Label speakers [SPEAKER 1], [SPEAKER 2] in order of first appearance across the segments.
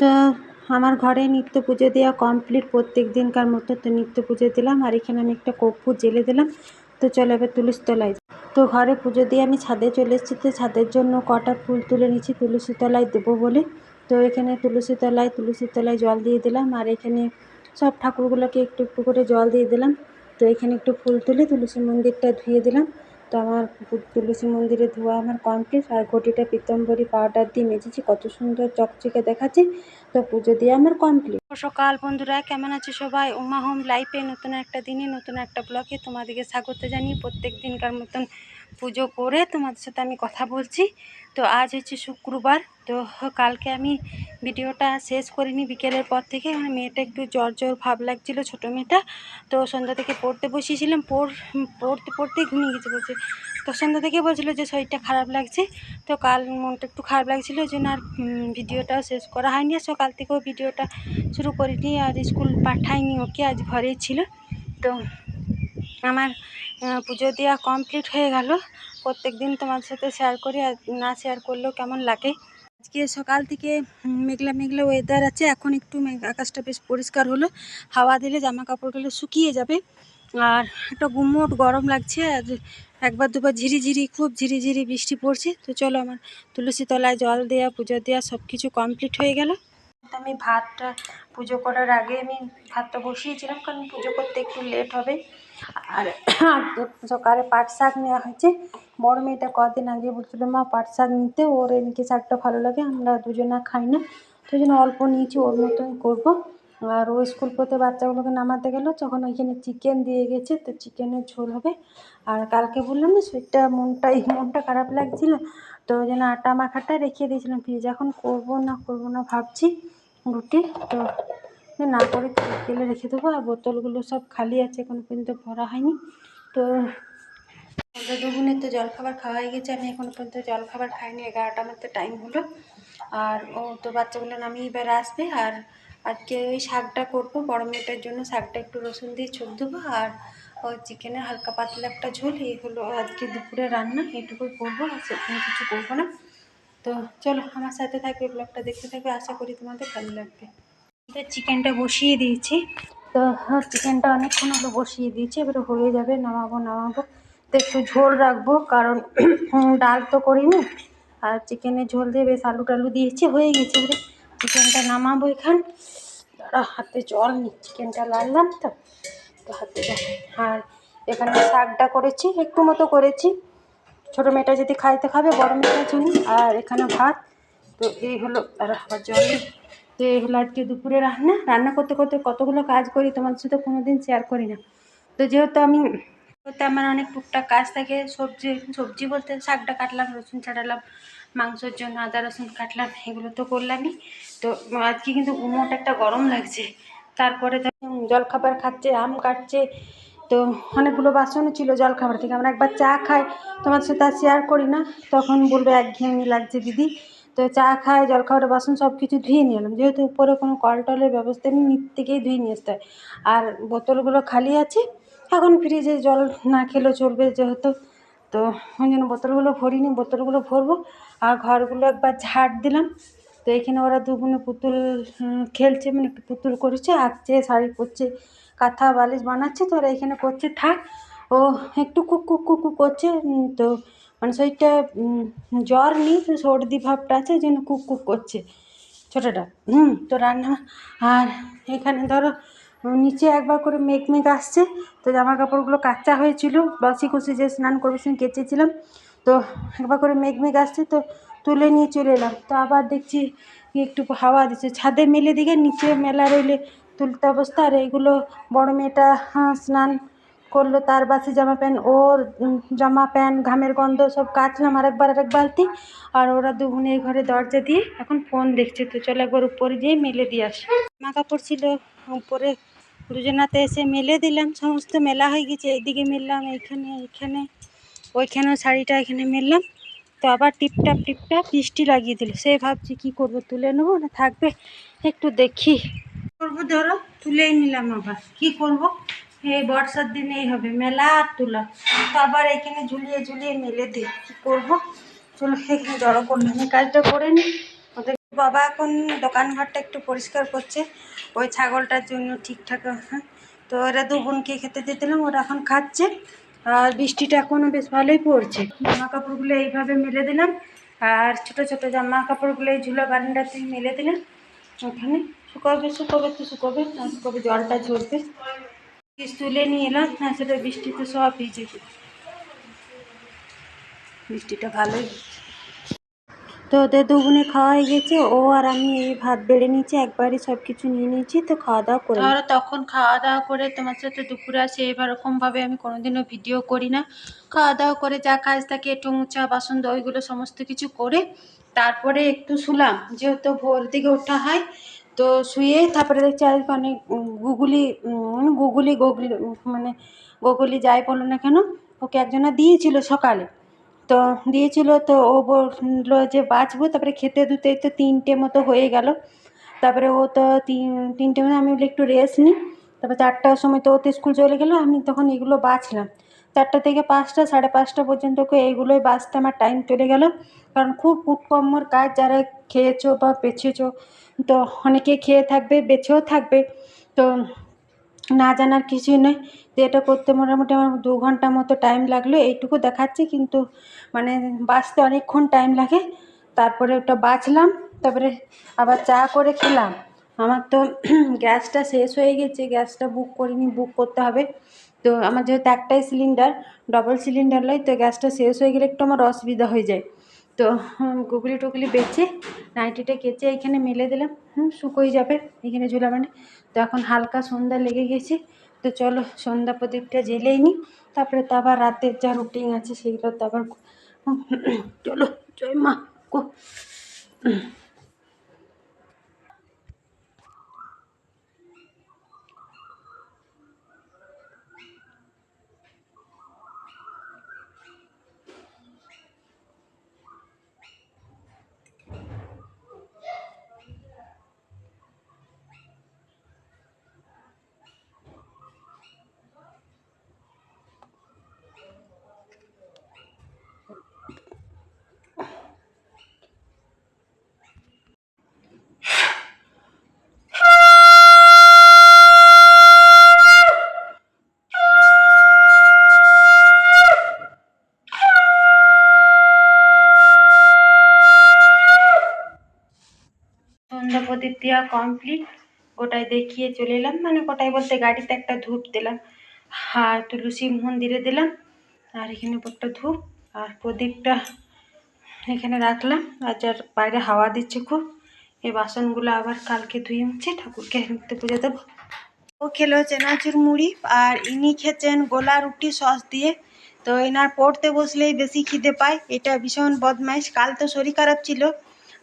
[SPEAKER 1] তো আমার ঘরে নিত্য পুজো দেওয়া কমপ্লিট প্রত্যেক দিনকার মতো তো নিত্য পুজো দিলাম, আর এখানে আমি একটা কর্পূর জেলে দিলাম। তো চলে এবার তুলসী তলায় তো ঘরে পুজো দিয়ে আমি ছাদে চলে এসেছি, তো ছাদের জন্য কটা ফুল তুলে নিচ্ছি তুলসী তলায় দেবো বলে। তো এখানে তুলসী তলায় তুলসী তলায় জল দিয়ে দিলাম, আর এখানে সব ঠাকুরগুলোকে একটু একটু করে জল দিয়ে দিলাম। তো এখানে একটু ফুল তুলে তুলসী মন্দিরটা ধুয়ে দিলাম। তো আমার তুলসী মন্দিরে ধোয়া আমার কমপ্লিট। আর ঘটিটা পীতাম্বরী পাউডার দিয়ে মেজেছি। কত সুন্দর চকচকে দেখাচ্ছে। তো পুজো দিয়ে আমার কমপ্লিট সকাল বন্ধুরা, কেমন আছে সবাই? উমা হোম লাইফে নতুন একটা দিনে, নতুন একটা ব্লগে তোমাদেরকে স্বাগত জানিয়ে প্রত্যেক দিনকার মতন পুজো করে তোমাদের সাথে আমি কথা বলছি। তো আজ হচ্ছে শুক্রবার, তো কালকে আমি ভিডিওটা শেষ করিনি বিকেলের পর থেকে। আমার মেয়েটা একটু জ্বর জ্বর ভাব লাগছিল, ছোটো মেয়েটা। তো সন্ধ্যা থেকে পড়তে বসিয়েছিলাম, পড় পড়তে পড়তেই ঘুমিয়ে গেছে বলছে। তো সন্ধ্যা থেকে বলছিলো যে শরীরটা খারাপ লাগছে। তো কাল মনটা একটু খারাপ লাগছিল, ওই জন্য আর ভিডিওটাও শেষ করা হয়নি। আর সকাল থেকেও ভিডিওটা শুরু করিনি, আর স্কুল পাঠাইনি ওকে, আজ ঘরেই ছিল। তো আমার পুজো দেওয়া কমপ্লিট হয়ে গেল। প্রত্যেক দিন তোমার সাথে শেয়ার করি, আর না শেয়ার করলেও কেমন লাগে। আজকে সকাল থেকে মেঘলা মেঘলা ওয়েদার আছে। এখন একটু আকাশটা বেশ পরিষ্কার হলো। হাওয়া দিলে জামা কাপড়গুলো শুকিয়ে যাবে। আর একটা গুমোট গরম লাগছে, আর একবার দুবার ঝিরিঝিরি, খুব ঝিরিঝিরি বৃষ্টি পড়ছে। তো চলো আমার তুলসী তলায় জল দেওয়া পুজো দেওয়া সব কিছু কমপ্লিট হয়ে গেল। আমি ভাতটা পুজো করার আগে আমি ভাতটা বসিয়েছিলাম, কারণ পুজো করতে একটু লেট হবে। আর সকালে পাট শাক নেওয়া হয়েছে। বড় মেয়েটা কদিন আগে বলছিল, মা, পাট শাক নিতে, ওর এদিকে শাকটা ভালো লাগে, আমরা দুজনা খাই না। তো জন্য অল্প নিয়েছি, ওর মতোই করব। আর ও স্কুল পথে বাচ্চাগুলোকে নামাতে গেল, তখন ওইখানে চিকেন দিয়ে গেছে, তো চিকেনের ঝোল হবে। আর কালকে বললাম না শরীরটা মনটা এই মনটা খারাপ লাগছিল, তো ওই জন্য আটা মাখাটা রেখে দিয়েছিলাম ফ্রিজে এখন করব না করব না ভাবছি রুটি, তো না করে বিকেলে রেখে দেবো, আর বোতলগুলো সব খালি আছে, এখনও পর্যন্ত ভরা হয়নি। তো দুগুণের তো জলখাবার খাওয়া হয়ে গেছে, আমি এখনও পর্যন্ত জলখাবার খাইনি এগারোটা মতো টাইম হলো। আর ও তো বাচ্চাগুলো নামিয়ে এবার আসবে, আর আজকে ওই শাকটা করব, বড় মেয়েটার জন্য শাকটা একটু রসুন দিয়ে ছোপ দেবো আর ওই চিকেনের হালকা পাতলা একটা ঝোল, এই হলো আজকে দুপুরে রান্না, এইটুকুই করব, আর সেরকম কিছু করব না। তো চলো, আমার সাথে থাকবে, ব্লগটা দেখতে থাকবে, আশা করি তোমাদের ভালো লাগবে। তো চিকেনটা বসিয়ে দিয়েছি। তো চিকেনটা অনেকক্ষণ হলো বসিয়ে দিয়েছি, এবারে হয়ে যাবে, নামাবো নামাবো। তো একটু ঝোল রাখব, কারণ ডাল তো করিনি, আর চিকেনের ঝোল দিয়ে বেশ আলু টালু দিয়েছি, হয়ে গেছে। এবারে চিকেনটা নামাবো এখান। দাঁড়া, হাতে জল নি চিকেনটা লাড়লাম তো। তো হাতে আর এখানে শাকটা করেছি, একটু মতো করেছি। ছোটো মেয়েটা যদি খাইতে খাবে, বড় মেয়েটার জন্য আর এখানে ভাত। তো এই হলো আর আবার জল। তো এই হলো আজকে দুপুরে রান্না। রান্না করতে করতে কতগুলো কাজ করি তোমার সাথে কোনো দিন শেয়ার করি না। তো যেহেতু আমি আমার অনেক টুকটাক কাজ থাকে, সবজি সবজি বলতে শাকটা কাটলাম, রসুন ছাড়ালাম। মাংসের জন্য আদা, রসুন কাটলাম, এগুলো তো করলামই। তো আজকে কিন্তু উমোট একটা গরম লাগছে। তারপরে তো জলখাবার খাচ্ছে, আম কাটছে। তো অনেকগুলো বাসনও ছিল জলখাবার থেকে। আমরা একবার চা খাই তোমার সাথে আর শেয়ার করি না। তখন বলবে একঘেয়েমি লাগছে দিদি। তো চা খাই, জলখাবারের বাসন সব কিছু ধুয়ে নিয়ে এলাম। যেহেতু উপরে কোনো কল টলের ব্যবস্থা নেই, নিচ থেকেই ধুয়ে নিয়ে আসতে হয়। আর বোতলগুলো খালি আছে। এখন ফ্রিজে জল না খেলেও চলবে যেহেতু। তো ওই জন্য বোতলগুলো ভরিনি, বোতলগুলো ভরবো। আর ঘরগুলো একবার ঝাড় দিলাম। তো এখানে ওরা দুগুণে পুতুল খেলছে মানে একটু পুতুল করেছে, আঁকছে, শাড়ি পরছে, কাঁথা, বালিশ বানাচ্ছে। তো ওরা এখানে করছে, থাক, ও একটু কুক কুক কুক করছে। তো মানে শরীরটা জ্বর নেই, তো সর্দি ভাবটা আছে ওই জন্য কুক কুক করছে। ছোটোটা, হুম, তো রান্না, আর এখানে ধরো নিচে একবার করে মেঘ মেঘ আসছে। তো জামা কাপড়গুলো কাঁচা হয়েছিল। বাসি কুসি যে স্নান করবে সেদিন কেচেছিলাম। তো একবার করে মেঘ মেঘ আসছে তো তুলে নিয়ে চলে এলাম। তো আবার দেখছি একটু হাওয়া দিচ্ছে। ছাদে মেলে দিকে নিচে মেলা রইলে তুলতে অবস্থা। আর এইগুলো বড় মেয়েটা হ্যাঁ, স্নান করল। তার বাসি জামা প্যান্ট ওর জামা প্যান্ট ঘামের গন্ধ সব কাচলাম আরেকবার আরেক বালতি। আর ওরা দুগুনে ঘরে দরজা দিয়ে এখন ফোন দেখছে। তো চলো একবার উপরে যেয়ে মেলে দিয়ে আসি। জামা কাপড় ছিল উপরে। দুজনাতে এসে মেলে দিলাম, সমস্ত মেলা হয়ে গেছে, এইদিকে মেললাম, এইখানে এইখানে, ওইখানেও শাড়িটা এখানে মেললাম। তো আবার টিপটাপ টিপটাপ বৃষ্টি লাগিয়ে দিল। সে ভাবছি কি করব, তুলে নেব না থাকবে? একটু দেখি। করব ধরো, তুলেই নিলাম আবার। কি করব? এই বর্ষার দিনেই হবে, মেলা আর তোলা। তো আবার এখানে ঝুলিয়ে ঝুলিয়ে মেলে দিই। কী করব? চলো এখানে জড়ো করলাম। কাজটা করে নিই। বাবা এখন দোকান ঘরটা একটু পরিষ্কার করছে। ওই ছাগলটার জন্য ঠিকঠাক তো ওরা দু বোনকে খেতে দিয়ে দিলাম, ওরা এখন খাচ্ছে। আর বৃষ্টিটা এখনও বেশ ভালোই পড়ছে। জামা কাপড়গুলো এইভাবে মেলে দিলাম। আর ছোট ছোট জামা কাপড়গুলো এই ঝুলো বারান্দাতে মেলে দিলাম। ওখানে শুকাবে, শুকোবে তো শুকোবে শুকোবে জলটা ঝরবে। তুলে নিয়ে এলাম হ্যাঁ সেটা বৃষ্টিতে সব ভিজে। বৃষ্টিটা ভালোই তো ওদের দুগুনে খাওয়া হয়ে গেছে। ও আর আমি এই ভাত বেড়ে নিয়েছি একবারই সব কিছু নিয়ে নিয়েছি, তো খাওয়া দাওয়া করে আর তখন খাওয়া দাওয়া করে তোমার সাথে দুপুরে আসে এরকমভাবে আমি কোনোদিনও ভিডিও করি না। খাওয়া দাওয়া করে যা কাজ থাকে একটু মোচা বাসন ওইগুলো সমস্ত কিছু করে তারপরে একটু শুলাম। যেহেতু ভোর দিকে ওঠা হয়, তো শুয়ে তারপরে দেখছি আজকে অনেক গুগলি গুগুলি, গুগলি মানে গুগুলি যাই বলো না কেন, ওকে একজনা দিয়েছিল সকালে। তো দিয়েছিল, তো ও বলল যে বাঁচবো, তারপরে খেতে দুতেই তো তিনটে মতো হয়ে গেল। তারপরে ও তো তিন, তিনটে মতো আমি বলি একটু রেস্ট নিই। তারপর চারটার সময় তো ও তো স্কুল চলে গেলো, আমি তখন এগুলো বাছলাম চারটা থেকে পাঁচটা, সাড়ে পাঁচটা পর্যন্ত এইগুলোই বাছতে আমার টাইম চলে গেল। কারণ খুব কুটকর্মর কাজ, যারা খেয়েছো বা বেছেছো, তো অনেকে খেয়ে থাকবে, বেছেও থাকবে। তো না জানার কিছুই নয় এটা করতে মোটামুটি আমার দু ঘণ্টা মতো টাইম লাগল, এইটুকু দেখাচ্ছি কিন্তু মানে বাঁচতে অনেকক্ষণ টাইম লাগে। তারপরে ওটা বাঁচলাম, তারপরে আবার চা করে খেলাম। আমার তো গ্যাসটা শেষ হয়ে গেছে, গ্যাসটা বুক করিনি বুক করতে হবে। তো আমার যেহেতু একটাই সিলিন্ডার ডবল সিলিন্ডার নয় তো গ্যাসটা শেষ হয়ে গেলে একটু আমার অসুবিধা হয়ে যায়। তো গুগলি টুগলি বেচে, নাইটিটা কেচে এখানে মেলে দিলাম, হুম, শুকোই যাবে এখানে ঝুলা মানে। তো এখন হালকা সন্ধ্যা লেগে গেছে তো চলো সন্ধ্যা প্রদীপটা জ্বেলেই নিই। তারপরে তো আবার রাতের যা রুটিন আছে, সেগুলো তো আবার চলো জয় মা গো সন্ধ্যা প্রদীপ দেওয়া কমপ্লিট গোটায় দেখিয়ে চলে এলাম। মানে গোটায় বলতে গাড়িতে একটা ধূপ দিলাম, আর তুলসী মন্দিরে দিলাম, আর এখানে একটা ধূপ, আর প্রদীপটা এখানে রাখলাম। আর যার বাইরে হাওয়া দিচ্ছে খুব, এই বাসনগুলো আবার কালকে ধুয়ে মুছে ঠাকুরকে নিত্য পুজো দেবো। ও খেলো চেনাচুর মুড়ি, আর ইনি খেয়েছেন গোলা রুটি সস দিয়ে। তো এনার পড়তে বসলেই বেশি খিদে পায়, এটা ভীষণ বদমাইশ। কাল তো শরীর খারাপ ছিল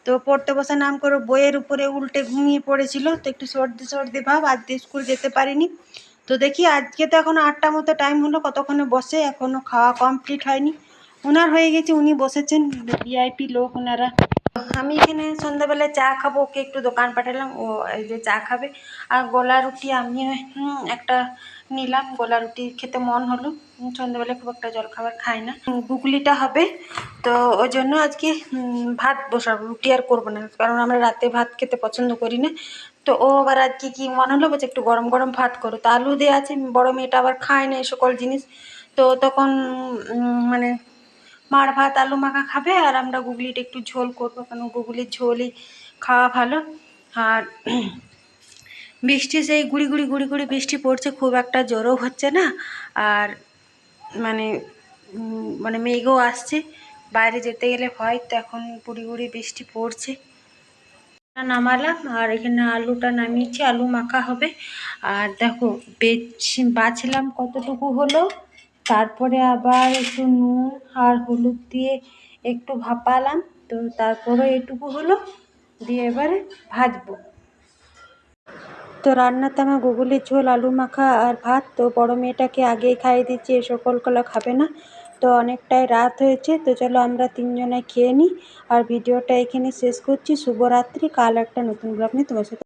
[SPEAKER 1] তো পড়তে বসে নাম করে বইয়ের উপরে উল্টে ঘুমিয়ে পড়েছিল। তো একটু সর্দি সর্দি ভাব আজকে স্কুল যেতে পারিনি। তো দেখি আজকে তো এখন আটটা মতো টাইম হলো, কতক্ষণে বসে? এখনও খাওয়া কমপ্লিট হয়নি। ওনার হয়ে গেছে, উনি বসেছেন। ভিআইপি লোক ওনারা আমি এখানে সন্ধ্যাবেলায় চা খাব, ওকে একটু দোকান পাঠালাম, ও এই যে চা খাবে। আর গোলা রুটি আমি একটা নিলাম, গোলা রুটি খেতে মন হলো। সন্ধ্যাবেলায় খুব একটা জল খাবার খাই না। গুগলিটা হবে, তো ওই জন্য আজকে ভাত বসাবো, রুটি আর করব না, কারণ আমরা রাতে ভাত খেতে পছন্দ করি না। তো ও আবার আজকে কি মনে হলো, বলছে একটু গরম গরম ভাত করো। তো আলু দিয়ে আছে, বড় মেয়েটা আবার খায় না এই সকল জিনিস। তো তখন মানে মার ভাত, আলু মাখা খাবে আর আমরা গুগলিটা একটু ঝোল করব কারণ গুগলির ঝোলই খাওয়া ভালো। আর বৃষ্টি সেই গুড়ি গুড়ি গুড়ি গুড়ি বৃষ্টি পড়ছে, খুব একটা জোরও হচ্ছে না। আর মানে মানে মেঘও আসছে। বাইরে যেতে গেলে ভয়, তো এখন গুড়ি গুড়ি বৃষ্টি পড়ছে। নামালাম আর এখানে আলুটা নামিয়েছি, আলু মাখা হবে। আর দেখো বেছি বাছলাম কতটুকু হলো? তারপরে আবার একটু নুন আর হলুদ দিয়ে একটু ভাপালাম। তো তারপরে এটুকু হলো। দিয়ে এবারে ভাজবো। তো রান্নাতে আমার গুগলির ঝোল, আলু মাখা আর ভাত। তো বড় মেয়েটাকে আগেই খাইয়ে দিচ্ছি, এ সকলগুলো খাবে না। তো অনেকটাই রাত হয়েছে। তো চলো আমরা তিনজনে খেয়ে নিই। আর ভিডিওটা এখানে শেষ করছি। শুভরাত্রি। কাল একটা নতুন ব্লগ নিয়ে তোমার সাথে